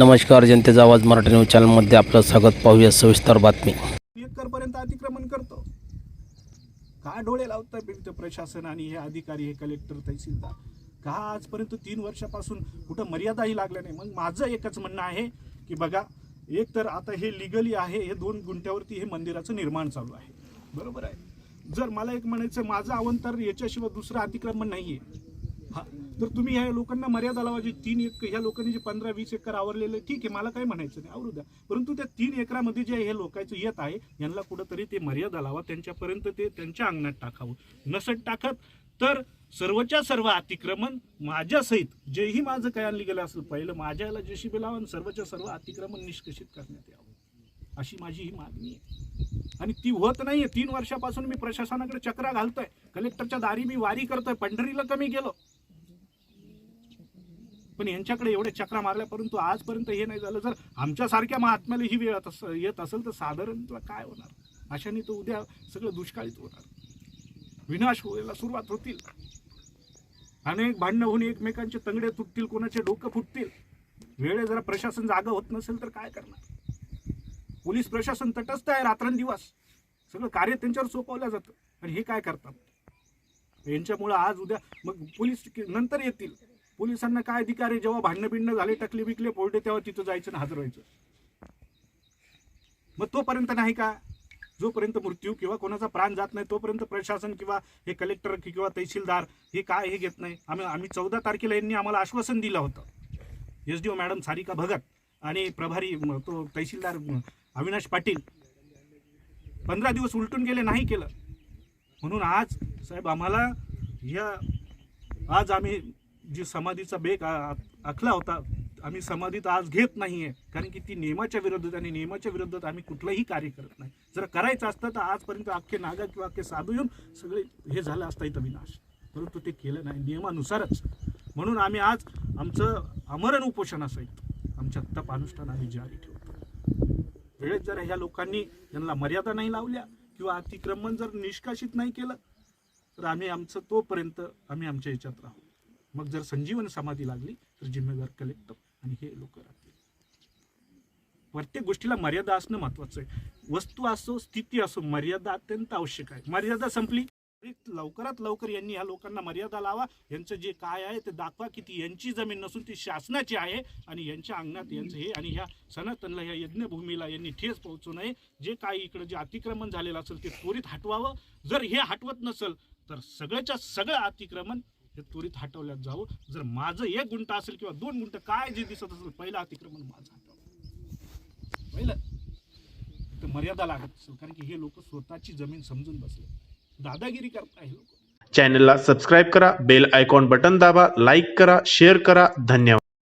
नमस्कार जनतेचा आवाज मराठी न्यूज चॅनलमध्ये आपलं स्वागत. पाहूया सविस्तर बातमी. एकर पर्यंत अतिक्रमण करतो. का डोळे लावताय विविध प्रशासन आणि हे अधिकारी हे कलेक्टर तहसीलदार? का आजपर्यंत तीन वर्षापासून कुठं मर्यादाही लागल्या नाही? मग माझं एकच म्हणणं आहे की बघा एक तर आता हे लिगली आहे हे दोन गुंठ्यावरती हे मंदिराचं निर्माण चालू आहे. बरोबर आहे? जर मला एक म्हणायचं माझं अवंतर याच्याशिवाय दुसरं अतिक्रमण नाही आहे हा तर तुम्ही ह्या लोकांना मर्यादा लावायची. तीन एक ह्या लोकांनी जे पंधरा वीस एकर आवरलेले ठीक आहे मला काही म्हणायचं नाही आवरू द्या. परंतु त्या तीन एकरामध्ये जे हे लोकांचं येत आहे यांना कुठंतरी ते मर्यादा लावा त्यांच्यापर्यंत ते त्यांच्या अंगणात टाकावं. नसत टाकत तर सर्वच्या सर्व अतिक्रमण माझ्यासहित जेही माझं काय आणली गेलं असेल पहिलं माझ्याला बी लावा आणि सर्वच्या सर्व अतिक्रमण निष्कषित करण्यात यावं. अशी माझी ही मागणी आहे. आणि ती होत नाहीये. तीन वर्षापासून मी प्रशासनाकडे चक्रा घालतोय. कलेक्टरच्या दारी मी वारी करतोय. पंढरीला कमी गेलो. पण यांच्याकडे एवढे चक्रा मारल्या परंतु आजपर्यंत हे नाही झालं. जर आमच्यासारख्या महात्म्याला ही वेळ येत असेल तर साधारण तुला काय होणार? अशाने तो उद्या सगळं दुष्काळीत होणार. विनाश व्हायला सुरुवात होतील. अनेक भांडणं होऊन एकमेकांचे तंगडे तुटतील कोणाचे डोकं फुटतील. वेळे जरा प्रशासन जागा होत नसेल तर काय करणार? पोलीस प्रशासन तटस्थ आहे रात्रंदिवस. सगळं कार्य त्यांच्यावर सोपवलं जातं. आणि हे काय करतात? यांच्यामुळं आज उद्या मग पोलीस नंतर येतील. पोलिसांना काय अधिकार आहे? जेव्हा भांडणं बिंडणं झाले टकले बिकले फोडले तेव्हा तिथं जायचं आणि हजर व्हायचं. मग तोपर्यंत नाही का? जोपर्यंत मृत्यू किंवा कोणाचा प्राण जात नाही तोपर्यंत प्रशासन किंवा हे कलेक्टर किंवा तहसीलदार हे काय हे घेत नाही. आम्ही आम्ही चौदा तारखेला यांनी आम्हाला आश्वासन दिलं होतं. S D O madam Sarika Bhagat आणि प्रभारी तो तहसीलदार अविनाश पाटील पंधरा दिवस उलटून गेले नाही केलं. म्हणून आज साहेब आम्हाला या आज आम्ही जी समाधीचा बेग आखला होता आम्ही समाधीत आज घेत नाही आहे कारण की ती नियमाच्या विरोधात आणि नियमाच्या विरोधात आम्ही कुठलंही कार्य करत नाही. जर करायचं असतं तर आजपर्यंत अख्खे नागा किंवा अख्खे साधू येऊन सगळे हे झालं असतं इथं विनाश. परंतु ते केलं नाही. नियमानुसारच. म्हणून आम्ही आज आमचं आमरण उपोषण असायचं आमच्या तप अनुष्ठान आम्ही जारी ठेवतो. वेळेत जर ह्या लोकांनी यांना मर्यादा नाही लावल्या किंवा अतिक्रमण जर निष्कासित नाही केलं तर आम्ही आमचं तोपर्यंत आम्ही आमच्या याच्यात राहू. मग जर संजीवन समाधी लागली तर जिम्मेदार कलेक्टर आणि हे लोक राहतील. प्रत्येक गोष्टीला मर्यादा असणं महत्वाचं आहे. वस्तू असो स्थिती असो मर्यादा अत्यंत आवश्यक आहे. मर्यादा संपली लवकरात लवकर यांनी ह्या लोकांना मर्यादा लावा. यांचं जे काय आहे ते दाखवा की ती यांची जमीन नसून ती शासनाची आहे आणि यांच्या अंगणात यांचं हे आणि ह्या सनातनला ह्या यज्ञभूमीला यांनी ठेस पोहोचू नये जे काही इकडं जे अतिक्रमण झालेलं असेल ते त्वरित हटवावं. जर हे हटवत नसेल तर सगळ्याच्या सगळं अतिक्रमण हे त्वरित हटवल्यात जावं जर माझं एक गुंठ असेल किंवा दोन गुंट काय जे दिसत असेल पहिलं अतिक्रमण माझं हटवावं पहिलं तर मर्यादा लागत असेल कारण की हे लोक स्वतःची जमीन समजून बसले. दादागिरी करता हे लोक. चॅनलला सबस्क्राईब करा बेल आयकॉन बटन दाबा लाईक करा शेअर करा. धन्यवाद.